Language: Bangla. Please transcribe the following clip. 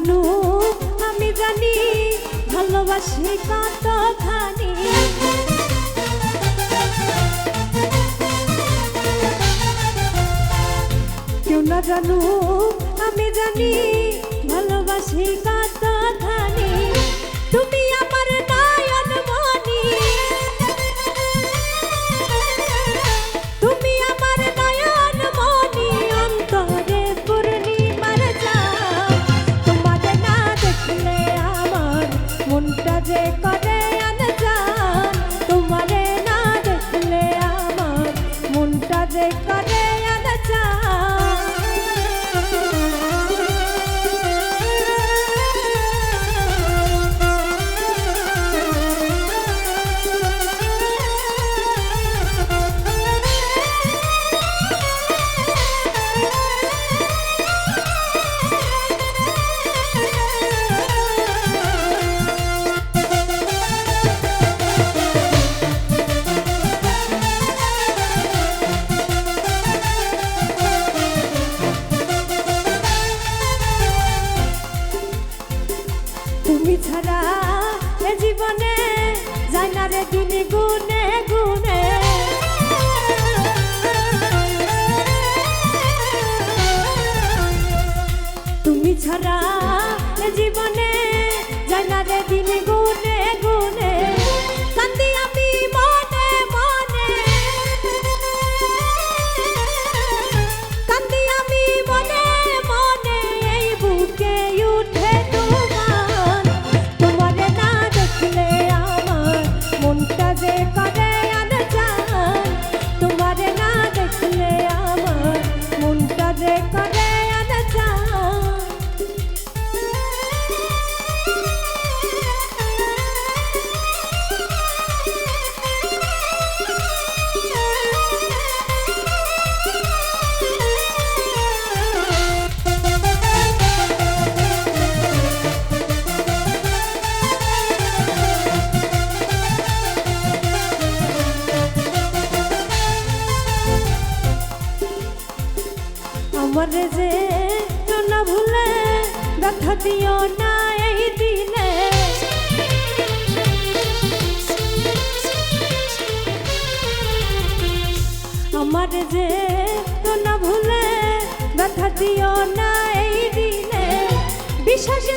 জানো আমি জানি ভালোবাসি কতখানি কেউ না জানো আমি জানি ভালোবাসি record. গুনে গুনে গুনে আমার যে না ভুলে ব্যথা দিও না এই দিনে। আমার যে না ভুলে ব্যথা দিও না এই দিনে। বিশ্বাসে